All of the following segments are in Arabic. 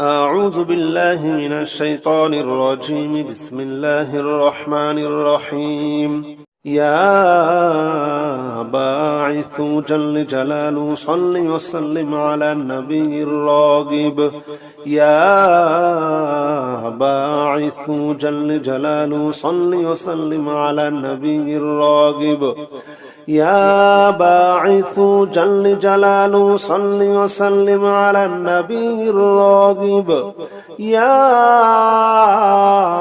أعوذ بالله من الشيطان الرجيم. بسم الله الرحمن الرحيم. يا باعث جل جلاله صل وسلم على النبي الراغب. يا باعث جل جلاله صل وسلم على النبي الراغب. يا باعث جل جلاله صل وسلم على النبي الراغب. يا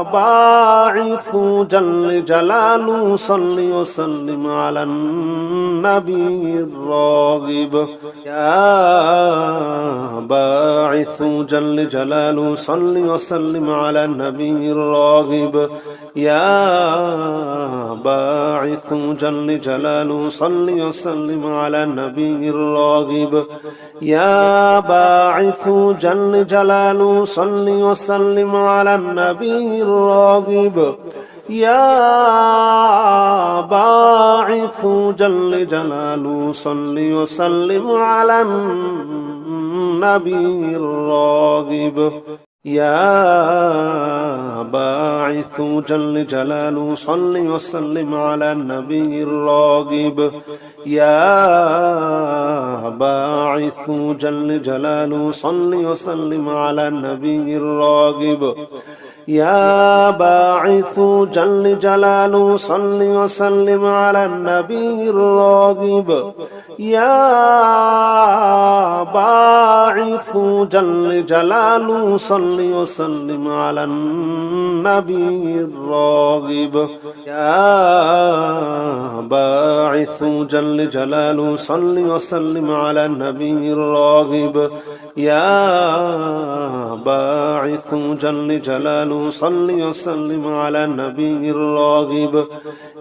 باعث جل جلاله صل وسلم على النبي الراغب. يا باعث جل جلاله صل وسلم على النبي الراغب. يا باعث جل جلاله صل وسلم على النبي الراغب. يا باعث جل جلاله صل وسلم على النبي الراغب. يا باعث جل جلاله صل وسلم على النبي الراغب. يا باعث جل جلاله صل وسلم على النبي الراغب. يا باعث جل جلاله صل وسلم على النبي الراغب. يا باعث جل جلاله صل وسلم على النبي الراغب. يا باعث جل جلاله صل وسلم على النبي الراغب. يا باعث جل جلاله صل وسلم على النبي الراغب. يا باعث جل جلاله صل وسلم على النبي الراغب.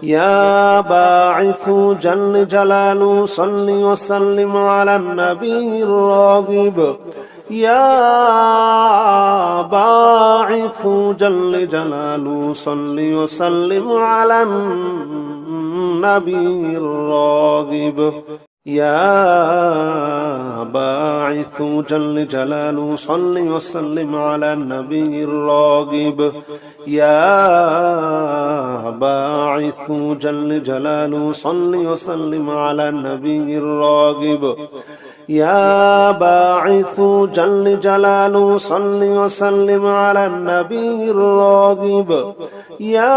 يا باعث جل جلاله صل وسلم على النبي الراغب. يا باعث جل جلاله صل وسلم على النبي الراغب. يا باعث جل جلاله صل وسلم على النبي الراغب. يا باعث جل جلاله صل وسلم على النبي الراغب. يا باعث جل جلاله صل وسلم على النبي الراغب. يا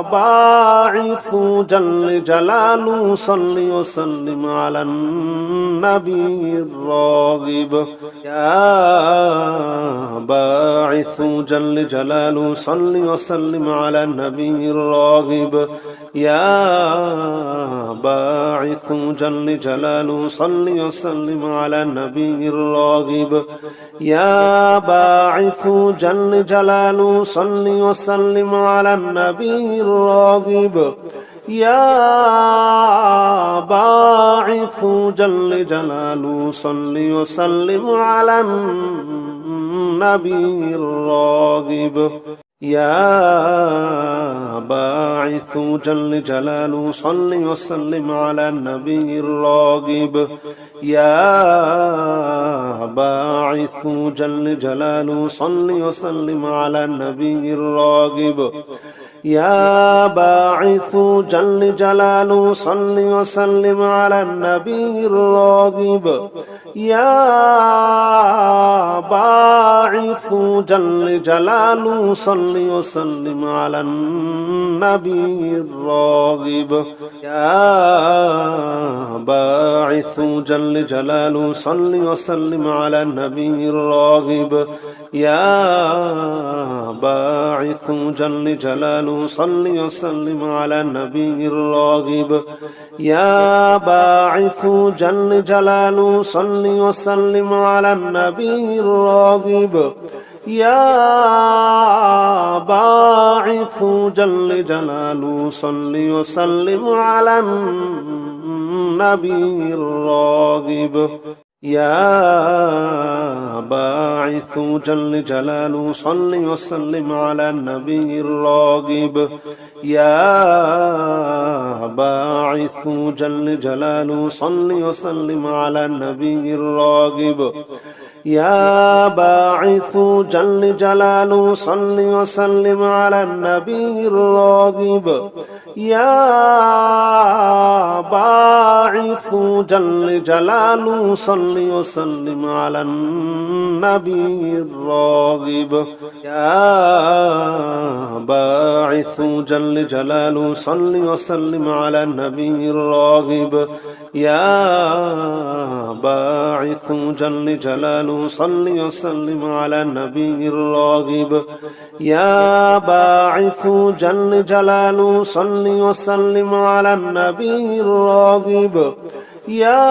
باعث جل جلاله صل وسلم على النبي الراغب. يا باعث جل جلاله صل وسلم على النبي الراغب. يا باعث جل جلاله صل وسلم على النبي الراغب. يا باعث جل جلاله صل وسلم على النبي الراغب. يا باعث جل جلاله صل وسلم على النبي الراغب. يا باعث جل جلاله صل وسلم على النبي الراغب. يا باعث جل جلاله صل وسلم على النبي الراغب. يا باعث جل جلاله صل وسلم على النبي الراغب. يا باعث جل جلاله صل وسلم على النبي الراغب. يا باعث جل جلاله صل وسلم على النبي الراغب. يا باعث جل جلاله صل وسلم على النبي الراغب. يا باعث جل جلاله صل وسلم على النبي الراغب. يا باعث جل جلاله صل وسلم على النبي الراغب. يا باعث جل جلاله صل وسلم على النبي الراغب. يا باعث جل جلاله صل وسلم على النبي الراغب. يا باعث جل جلاله صل وسلم على النبي الراغب. يا باعث جل جلاله صل وسلم على النبي الراغب. يا باعث جل جلاله صل وسلم على النبي الراغب. يا باعث جل جلاله صل وسلم على النبي الراغب. يا باعث جل جلاله صل وسلم على النبي الراغب. يا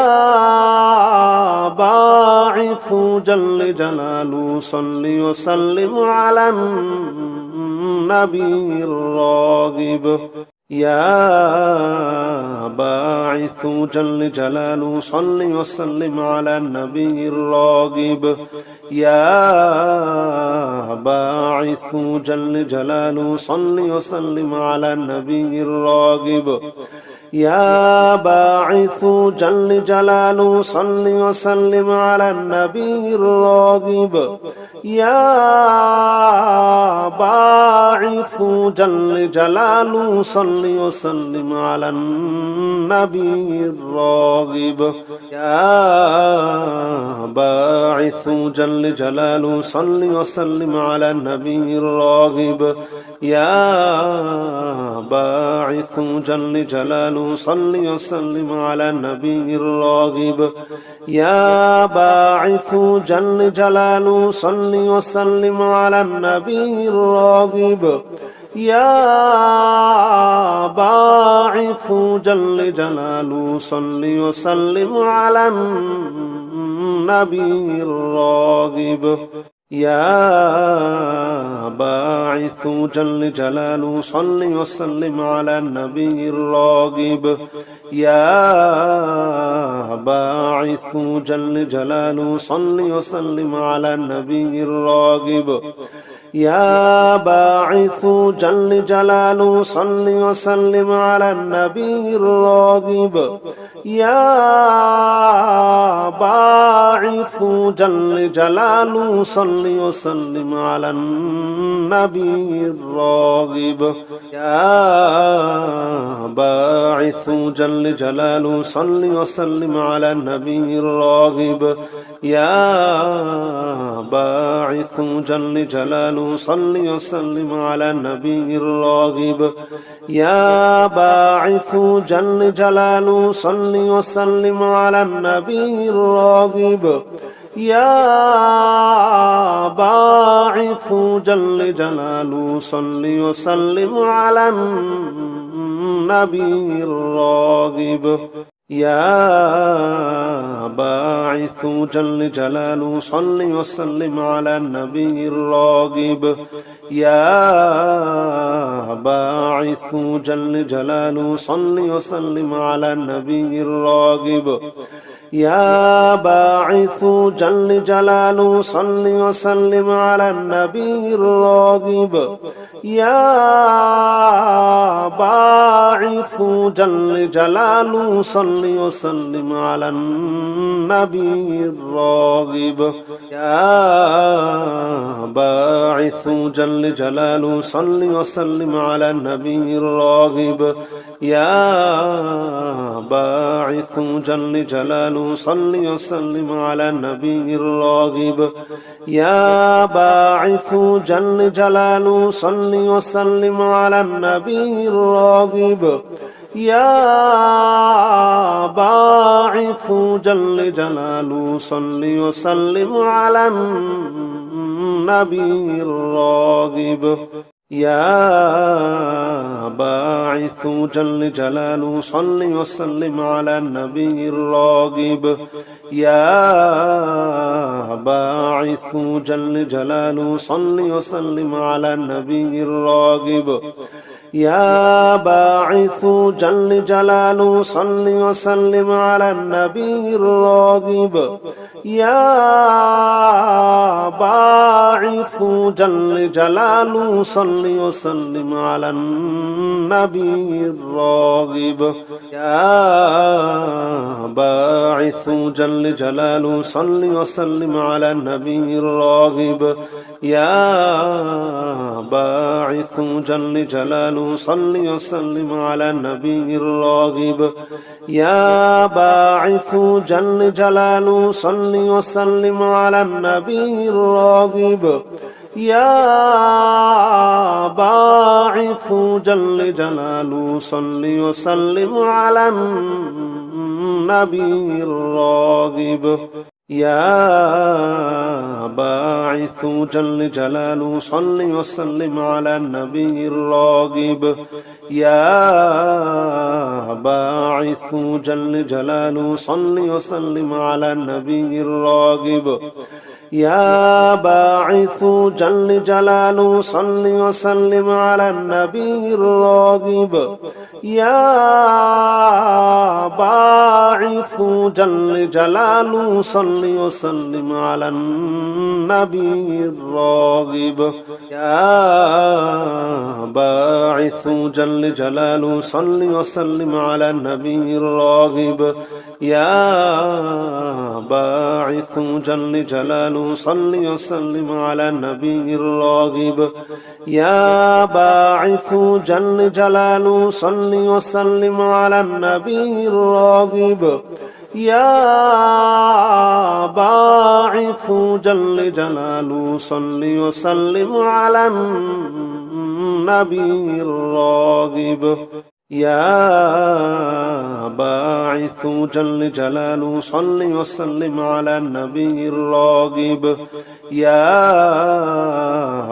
باعث جل جلاله صل وسلم على النبي الراغب. يا باعث جل جلاله صل وسلم على النبي الراغب. يا باعث جل جلاله صل وسلم على النبي الراغب. يا باعث جل جلاله صل وسلم على النبي الراغب. يا باعث جل جلاله صل وسلم على النبي الراغب. يا باعث جل جلاله صل وسلم على النبي الراغب. يا باعث جل جلاله صل وسلم على النبي الراغب. يا باعث جل جلاله صل وسلم على النبي الراغب. يا باعث جل جلاله صل وسلم على النبي الراغب. يا باعث جل جلاله صل وسلم على النبي الراغب. يا باعث جل جلاله صل وسلم على النبي الراغب. يا باعث جل جلاله صل وسلم على النبي الراغب. يا باعث جل جلاله صل وسلم على النبي الراغب. يا باعث جل جلاله صل وسلم على النبي الراغب. يا باعث جل جلاله صل وسلم على النبي الراغب. يا باعث جل جلاله صل وسلم على النبي الراغب. يا باعث جل جلاله صل وسلم على النبي الراغب. يا باعث جل جلاله صل وسلم على النبي الراغب. يا باعث جل جلاله صل وسلم على النبي الراغب. يا باعث جل جلاله صل وسلم على النبي الراغب. يا باعث جل جلاله صل وسلم على النبي الراغب. يا باعث جل جلاله صل وسلم على النبي الراغب. يا باعث جل جلاله صل وسلم على النبي الراغب. يا باعث جل جلاله صل وسلم على النبي الراغب. يا باعث جل جلاله صل وسلم على النبي الراغب. يا باعث جل جلاله صل وسلم على النبي الراغب. يا باعث جل جلاله صل وسلم على النبي الراغب. يا باعث جل جلاله صل وسلم على النبي الراغب. يا باعث جل جلاله صل وسلم على النبي الراغب. يا باعث جل جلاله صل وسلم على النبي الراغب. يا باعث جل جلاله صل وسلم على النبي الراغب. يا باعث جل جلاله صل وسلم على النبي الراغب. يا باعث جل جلاله صل وسلم على النبي الراغب. يا باعث جل جلاله صل وسلم على النبي الراغب. يا باعث جل جلاله صل وسلم على النبي الراغب. يا باعث جل جلاله صل وسلم على النبي الراغب. يا باعث جل جلاله صل وسلم على النبي الراغب. يا باعث جل جلاله صل وسلم على النبي الراغب. يا باعث جل جلاله صل وسلم على النبي الراغب. يا باعث جل جلاله صل وسلم على النبي الراغب يا باعث جل جلاله صل وسلم على النبي الراغب يا باعث جل جلاله صل وسلم على النبي الراغب. يا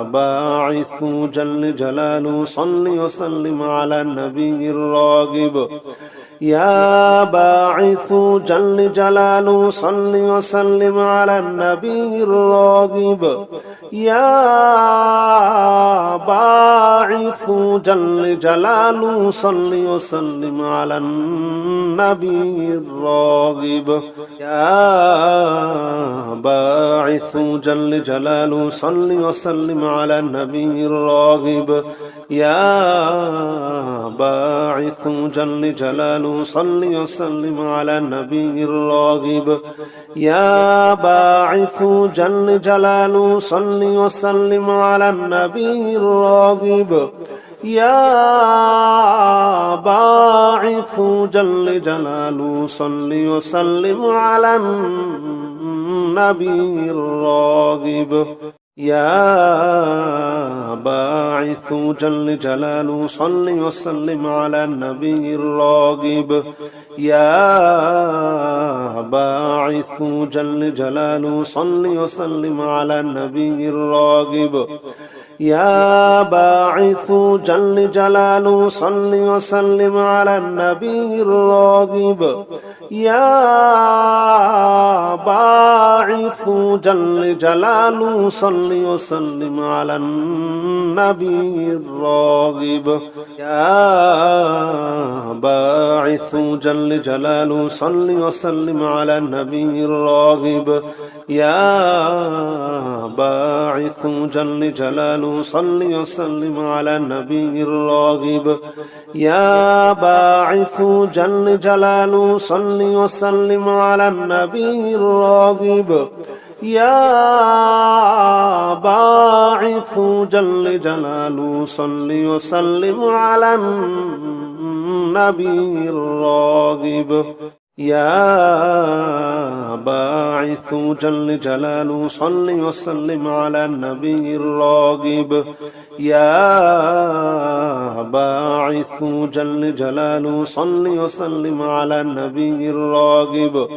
باعث جل جلاله صل وسلم على النبي الراغب. يا باعث جل جلاله صل وسلم على النبي الراغب. يا باعث جل جلاله صل وسلم على النبي الراغب. يا باعث جل جلاله صل وسلم على النبي الراغب. يا باعث جل جلاله صل وسلم على النبي الراغب. يا باعث جل جلاله صل وسلم على النبي الراغب. يا باعث جل جلاله صل وسلم على النبي الراغب. يا باعث جل جلاله صل وسلم على النبي الراغب. يا باعث جل جلاله صل وسلم على النبي الراغب. يا باعث جل جلاله صل وسلم على النبي الراغب. يا باعث جل جلاله صل وسلم على النبي الراغب. يا باعث جل جلاله صل وسلم على النبي الراغب. يا باعث جل جلاله صل وسلم على النبي الراغب. يا باعث جل جلاله صل وسلم على النبي الراغب. يا باعث جل جلاله صل وسلم على النبي الراغب. يا باعث جل جلاله صل وسلم على النبي الراغب. يا باعث جل جلاله صل وسلم على النبي الراغب.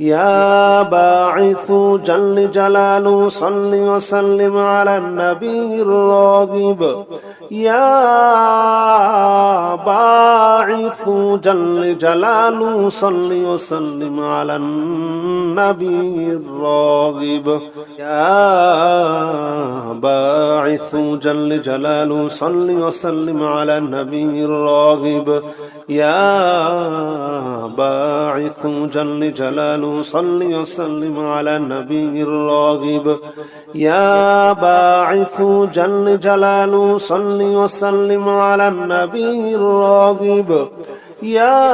يا باعث جل جلاله صل وسلم على النبي الراغب. يا باعث جل جلاله صل وسلم على النبي الراغب. يا باعث جل جلاله صل وسلم على النبي الراغب. يا باعث جل جلاله جلاله صل وسلم على النبي الراغب. يا باعث جل جلاله صل وسلم على النبي الراغب. يا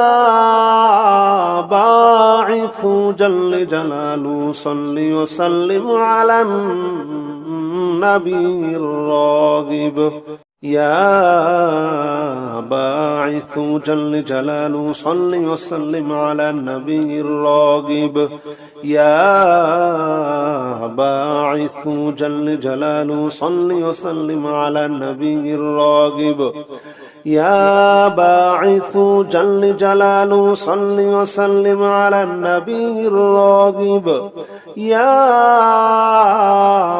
باعث جل جلاله صل وسلم على النبي الراغب. يا باعث جل جلاله صل وسلم على النبي الراغب. يا باعث جل جلاله صل وسلم على النبي الراغب. يا باعث جل جلاله صل وسلم على النبي الراغب. يا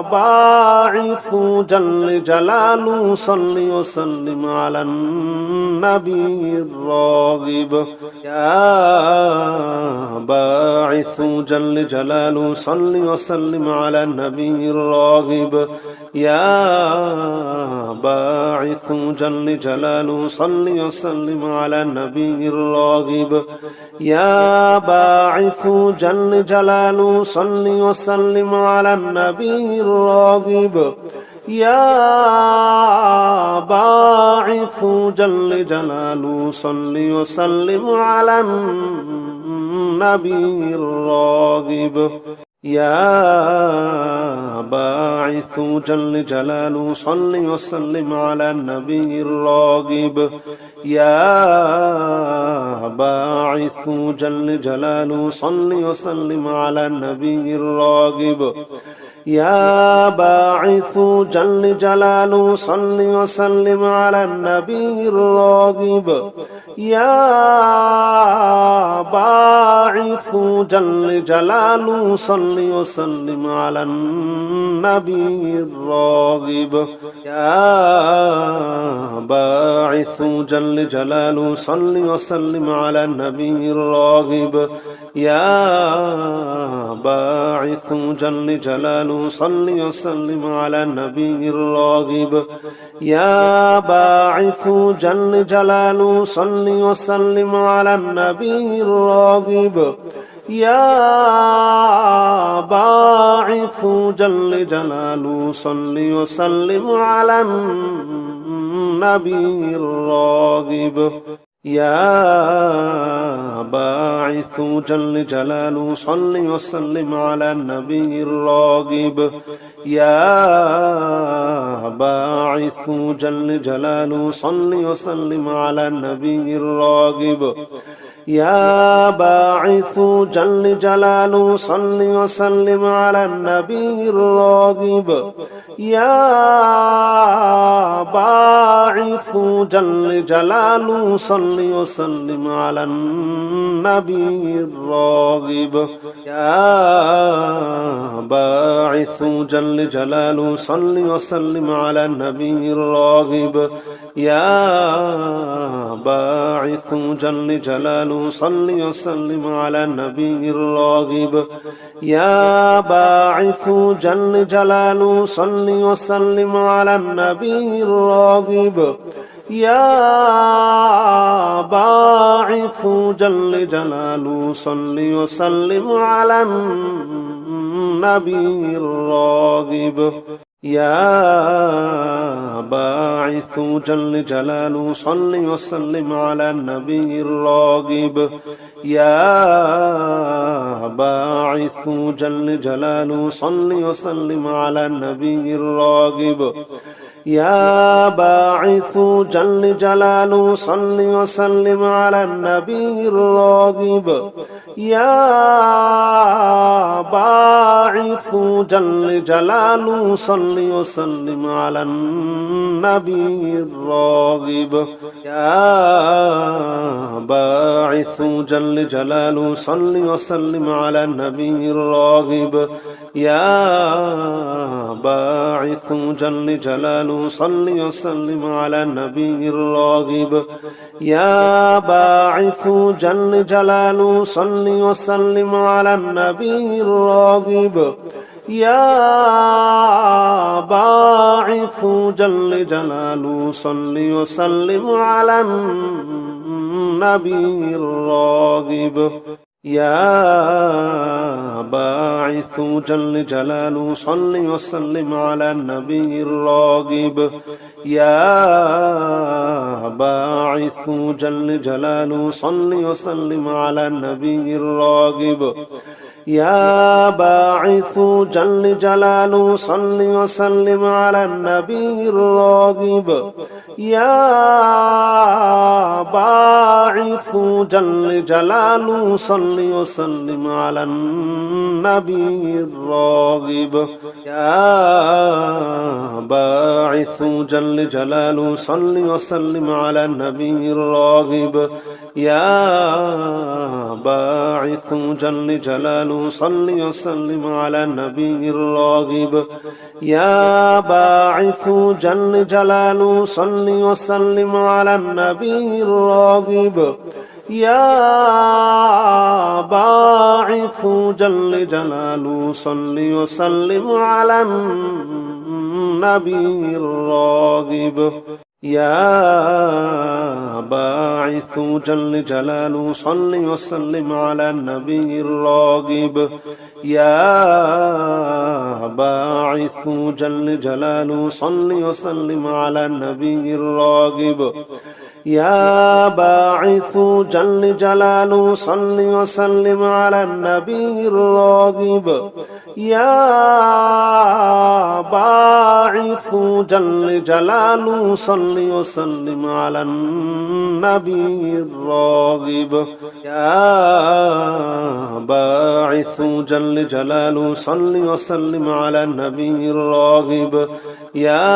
باعث جل جلاله صل وسلم على النبي الراغب. يا باعث جل جلاله صل وسلم على النبي الراغب. يا باعث جل جلاله صل وسلم على النبي الراغب. يا باعث جل جلاله صل وسلم على النبي الراغب يا باعث جل جلاله صل وسلم على النبي الراغب يا باعث جل جلاله صل وسلم على النبي الراغب. يا باعث جل جلاله صل وسلم على النبي الراغب. يا باعث جل جلاله صل وسلم على النبي الراغب. يا باعث جل جلاله صل وسلم على النبي الراغب. يا باعث جل جلاله صل وسلم على النبي الراغب. يا باعث جل جلاله صل وسلم على النبي الراغب. يا باعث جل جلاله صل وسلم على النبي الراغب. يا باعث جل جلاله صل وسلم على النبي الراغب. يا باعث جل جلاله صل وسلم على النبي الراغب. يا باعث جل جلاله صل وسلم على النبي الراغب. يا باعث جل جلاله صل وسلم على النبي الراغب. يا باعث جل جلاله صل وسلم على النبي الراغب. يا باعث جل جلاله صل وسلم على النبي الراغب. يا باعث جل جلاله صل وسلم على النبي الراغب. يا باعث جل جلاله صل وسلم على النبي الراغب. يا باعث جل جلاله صل وسلم على النبي الراغب. يا باعث جل جلاله صل وسلم على النبي الراغب. يا باعث جل جلاله صل وسلم على النبي الراغب. يا باعث جل جلاله صل وسلم على النبي الراغب. يا باعث جل جلاله صل وسلم على النبي الراغب. يا باعث جل جلاله صل وسلم على النبي الراغب. يا باعث جل جلاله صل وسلم على النبي الراغب. يا باعث جل جلاله صل وسلم على النبي الراغب. يا باعث جل جلاله صل وسلم على النبي الراغب. يا باعث جل جلاله صل وسلم على النبي الراغب. يا باعث جل جلاله صل وسلم على النبي الراغب. يا باعث جل جلاله صل وسلم على النبي الراغب. يا باعث جل جلاله صل وسلم على النبي الراغب. يا باعث جل جلاله صل وسلم على النبي الراغب. يا باعث جل جلاله صل وسلم على النبي الراغب. يا باعث جل جلاله صل وسلم على النبي الراغب. يا باعث جل جلاله صل وسلم على النبي الراغب. يا باعث جل جلاله صل وسلم على النبي الراغب. يا باعث جل جلاله صل وسلم على النبي الراغب. يا باعث جل جلاله صل وسلم على النبي الراغب. يا باعث جل جلاله صل وسلم على النبي الراغب. يا باعث جل جلاله صل وسلم على النبي الراغب. يا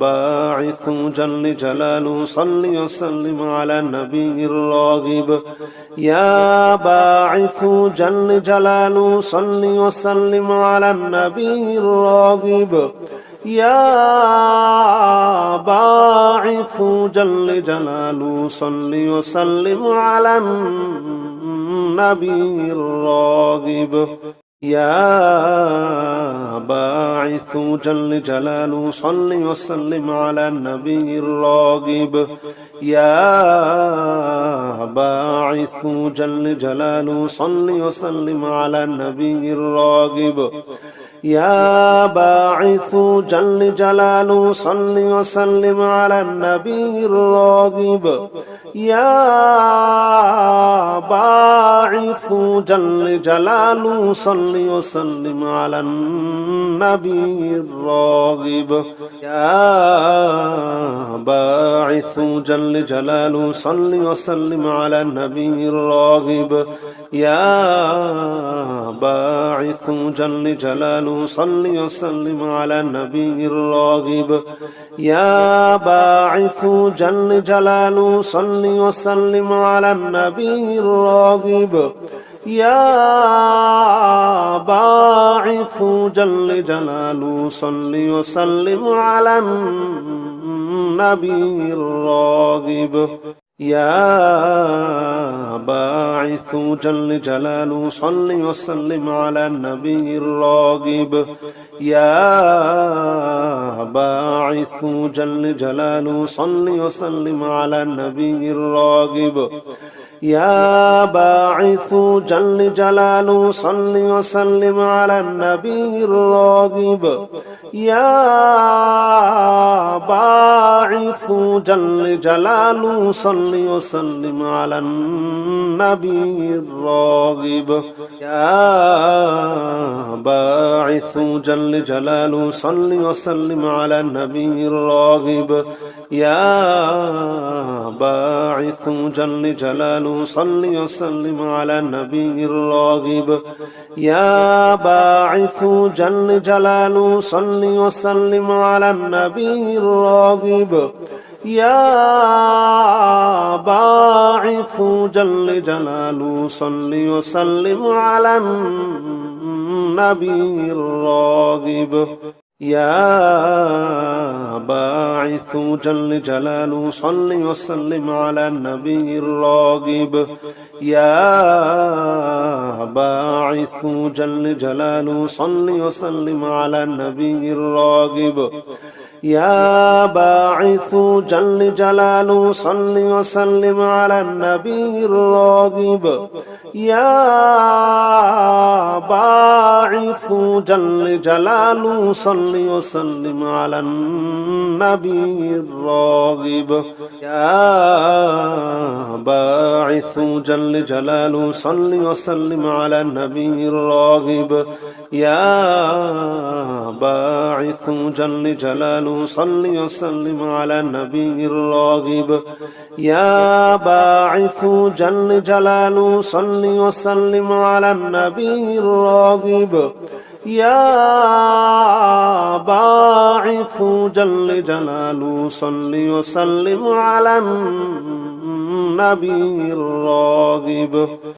باعث جل جلاله صل وسلم على النبي الراغب. يا باعث جل جلاله صل وسلم على النبي الراغب. يا باعث جل جلاله صل وسلم على النبي الراغب. يا باعث جل جلاله صل وسلم على النبي الراغب. يا باعث جل جلاله صل وسلم على النبي الراغب. يا باعث جل جلاله صل وسلم على النبي الراغب. يا باعث جل جلاله صل وسلم على النبي الراغب. يا باعث جل جلاله صل وسلم على النبي الراغب. يا باعث جل جلاله صل وسلم على النبي الراغب. يا باعث جل جلاله صل وسلم على النبي الراغب. يا باعث جل جلاله صل وسلم على النبي الراغب. يا باعث جل جلاله صل وسلم على النبي الراغب. يا باعث جل جلاله صل وسلم على النبي الراغب. يا باعث جل جلاله صل وسلم على النبي الراغب. يا باعث جل جلاله صل وسلم على النبي الراغب. يا باعث جل جلاله صل وسلم على النبي الراغب. يا باعث جل جلاله صل وسلم على النبي الراغب. يا باعث جل جلاله صل وسلم على النبي الراغب. يا باعث جل جلاله صل وسلم على النبي الراغب. يا باعث جل جلاله صل وسلم على النبي الراغب. يا باعث جل جلاله صل وسلم على النبي الراغب. يا باعث جل جلاله صل وسلم على النبي الراغب. يا باعث جل جلاله صل وسلم على النبي الراغب. يا باعث جل جلاله صل وسلم على النبي الراغب. يا باعث جل جلاله صل وسلم على النبي الراغب. يا باعث جل جلاله صل وسلم على النبي الراغب. يا باعث جل جلاله صل وسلم على النبي الراغب.